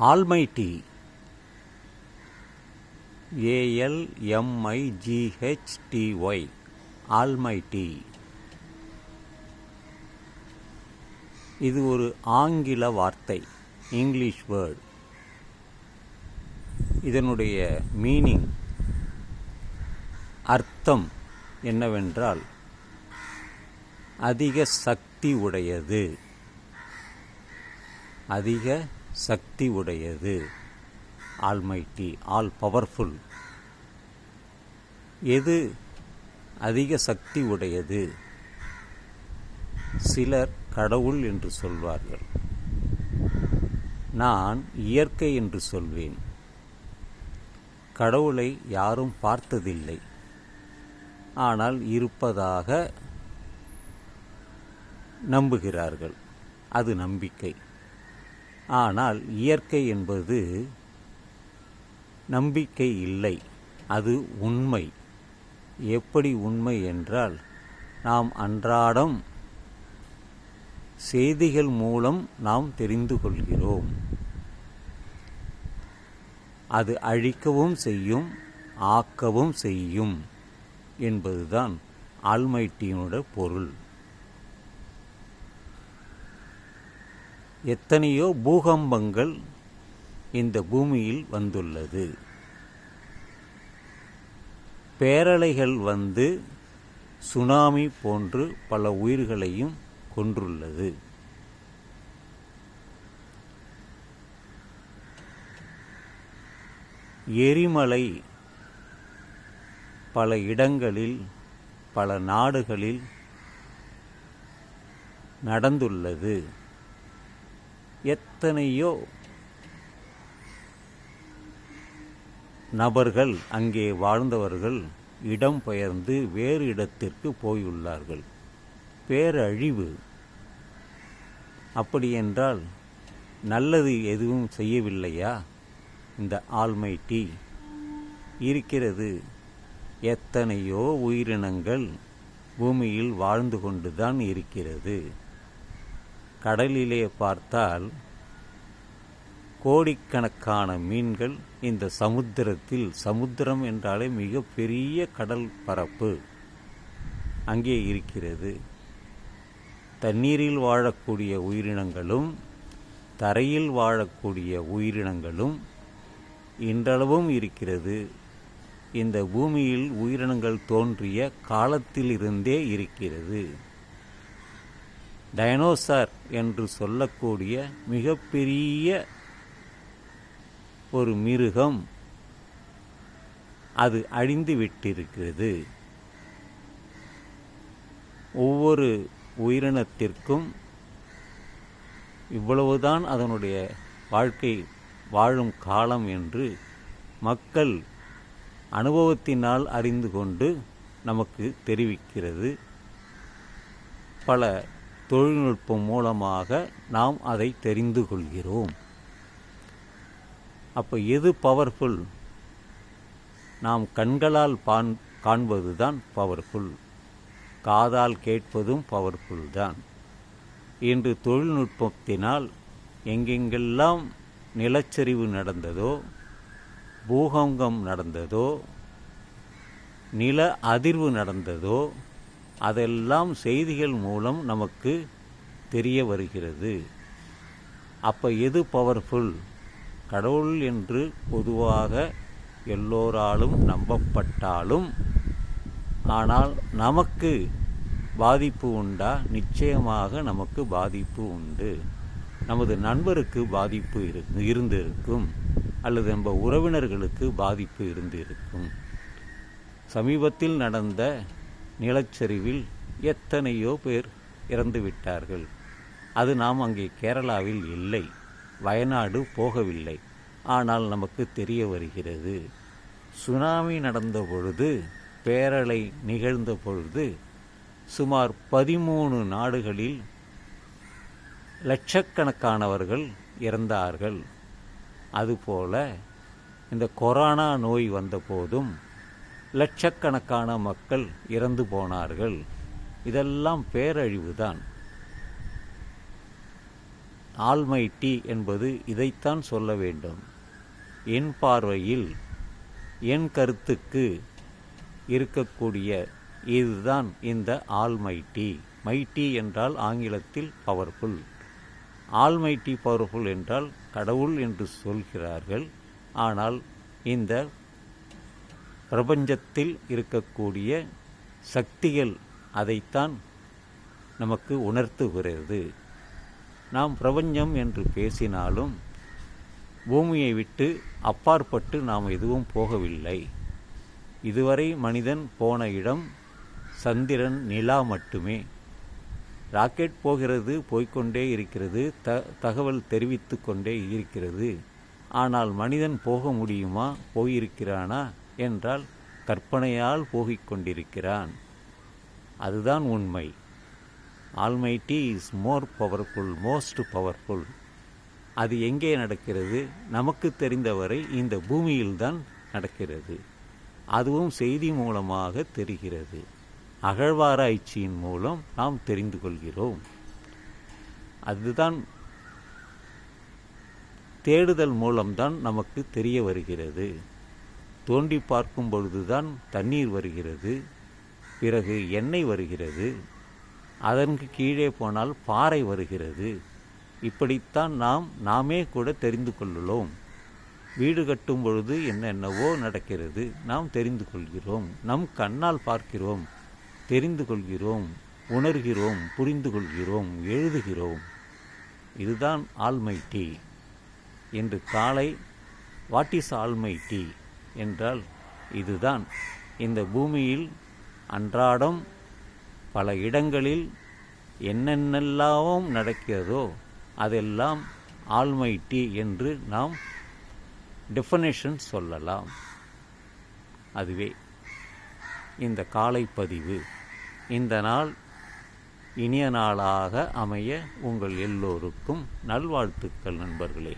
Almighty. ஏஎல்எம்ஐஜிஹெச்டிஒய் almighty. இது ஒரு ஆங்கில வார்த்தை இங்கிலீஷ் வேர்ட். இதனுடைய மீனிங் அர்த்தம் என்னவென்றால் அதிக சக்தி உடையது. அதிக சக்தி உடையது ஆல்மைட்டி ஆல் பவர்ஃபுல் எது அதிக சக்தி உடையது சிலர் கடவுள் என்று சொல்வார்கள். நான் இயற்கை என்று சொல்வேன். கடவுளை யாரும் பார்த்ததில்லை. ஆனால் இருப்பதாக நம்புகிறார்கள். அது நம்பிக்கை. ஆனால் இயற்கை என்பது நம்பிக்கை இல்லை. அது உண்மை. எப்படி உண்மை என்றால் நாம் அன்றாடம் செய்திகள் மூலம் நாம் தெரிந்து கொள்கிறோம். அது அழிக்கவும் செய்யும் ஆக்கவும் செய்யும் என்பதுதான் ஆல்மைட்டியினோட பொருள். எத்தனையோ பூகம்பங்கள் இந்த பூமியில் வந்துள்ளது. பேரலைகள் வந்து சுனாமி போன்று பல உயிர்களையும் கொன்றுள்ளது. எரிமலை பல இடங்களில் பல நாடுகளில் நடந்துள்ளது. எத்தனையோ நபர்கள் அங்கே வாழ்ந்தவர்கள் இடம் பெயர்ந்து வேறு இடத்திற்கு போயுள்ளார்கள். பேரழிவு. அப்படியென்றால் நல்லது எதுவும் செய்யவில்லையா? இந்த ஆல்மைட்டி இருக்கிறது. எத்தனையோ உயிரினங்கள் பூமியில் வாழ்ந்து கொண்டுதான் இருக்கிறது. கடலிலே பார்த்தால் கோடிக்கணக்கான மீன்கள் இந்த சமுத்திரத்தில் சமுத்திரம் என்றாலே மிக பெரிய கடல் பரப்பு அங்கே இருக்கிறது. தண்ணீரில் வாழக்கூடிய உயிரினங்களும் தரையில் வாழக்கூடிய உயிரினங்களும் இன்றளவும் இருக்கிறது. இந்த பூமியில் உயிரினங்கள் தோன்றிய காலத்திலிருந்தே இருக்கிறது. டைனோசார் என்று சொல்லக்கூடிய மிகப்பெரிய ஒரு மிருகம் அது அழிந்து விட்டிருக்கிறது. ஒவ்வொரு உயிரினத்திற்கும் இவ்வளவுதான் அதனுடைய வாழ்க்கை வாழும் காலம் என்று மக்கள் அனுபவத்தினால் அறிந்து கொண்டு நமக்கு தெரிவிக்கிறது. பல தொழில்நுட்பம் மூலமாக நாம் அதை தெரிந்து கொள்கிறோம். அப்போ எது பவர்ஃபுல் நாம் கண்களால் பான் காண்பது தான் பவர்ஃபுல் காதால் கேட்பதும் பவர்ஃபுல் தான். இன்று தொழில்நுட்பத்தினால் எங்கெங்கெல்லாம் நிலச்சரிவு நடந்ததோ பூகங்கம் நடந்ததோ நில அதிர்வு நடந்ததோ அதெல்லாம் செய்திகள் மூலம் நமக்கு தெரிய வருகிறது. அப்போ எது பவர்ஃபுல் கடவுள் என்று பொதுவாக எல்லோராலும் நம்பப்பட்டாலும் ஆனால் நமக்கு பாதிப்பு உண்டா? நிச்சயமாக நமக்கு பாதிப்பு உண்டு. நமது நண்பருக்கு பாதிப்பு இரு இருந்திருக்கும் அல்லது நம்ம உறவினர்களுக்கு பாதிப்பு இருந்திருக்கும். சமீபத்தில் நடந்த நிலச்சரிவில் எத்தனையோ பேர் இறந்துவிட்டார்கள் அது நாம் அங்கே கேரளாவில் இல்லை வயநாடு போகவில்லை. ஆனால் நமக்கு தெரிய வருகிறது. சுனாமி நடந்த பொழுது பேரலை நிகழ்ந்த பொழுது சுமார் பதிமூணு நாடுகளில் லட்சக்கணக்கானவர்கள் இறந்தார்கள். அதுபோல இந்த கொரோனா நோய் வந்தபோதும் லட்சக்கணக்கான மக்கள் இறந்து போனார்கள். இதெல்லாம் பேரழிவு தான் ஆல்மைட்டி என்பது இதைத்தான் சொல்ல வேண்டும். என் பார்வையில் என் கருத்துக்கு இருக்கக்கூடிய இதுதான் இந்த ஆல்மைட்டி மைட்டி என்றால் ஆங்கிலத்தில் பவர்ஃபுல் ஆல்மைட்டி பவர்ஃபுல் என்றால் கடவுள் என்று சொல்கிறார்கள். ஆனால் இந்த பிரபஞ்சத்தில் இருக்கக்கூடிய சக்திகள் அதைத்தான் நமக்கு உணர்த்துகிறது. நாம் பிரபஞ்சம் என்று பேசினாலும் பூமியை விட்டு அப்பாற்பட்டு நாம் எதுவும் போகவில்லை. இதுவரை மனிதன் போன இடம் சந்திரன் நிலா மட்டுமே. ராக்கெட் போகிறது போய்க்கொண்டே இருக்கிறது த தகவல் தெரிவித்து கொண்டே இருக்கிறது. ஆனால் மனிதன் போக முடியுமா? போயிருக்கிறானா? என்றால் கற்பனையால் போகிக் கொண்டிருக்கிறான் அதுதான் உண்மை. Almighty is more powerful most powerful அது எங்கே நடக்கிறது? நமக்கு தெரிந்தவரை இந்த பூமியில்தான் நடக்கிறது. அதுவும் செய்தி மூலமாக தெரிகிறது. அகழ்வாராய்ச்சியின் மூலம் நாம் தெரிந்து கொள்கிறோம். அதுதான் தேடுதல் மூலம்தான் நமக்கு தெரிய வருகிறது. தோண்டி பார்க்கும் பொழுதுதான் தண்ணீர் வருகிறது. பிறகு எண்ணெய் வருகிறது. அதற்கு கீழே போனால் பாறை வருகிறது. இப்படித்தான் நாம் நாமே கூட தெரிந்து கொள்ளுள்ளோம் வீடு கட்டும் பொழுது என்னென்னவோ நடக்கிறது. நாம் தெரிந்து கொள்கிறோம். நம் கண்ணால் பார்க்கிறோம். தெரிந்து கொள்கிறோம். உணர்கிறோம். புரிந்து கொள்கிறோம். எழுதுகிறோம். இதுதான் ஆல்மைட்டி என்று காலை வாட் இஸ் ஆல்மைட்டி என்றால் இதுதான். இந்த பூமியில் அன்றாடம் பல இடங்களில் என்னென்னெல்லாம் நடக்கிறதோ அதெல்லாம் ஆல்மைட்டி என்று நாம் டெஃபனேஷன் சொல்லலாம். அதுவே இந்த காலை பதிவு இந்த நாள் இனிய நாளாக அமைய உங்கள் எல்லோருக்கும் நல்வாழ்த்துக்கள் நண்பர்களே.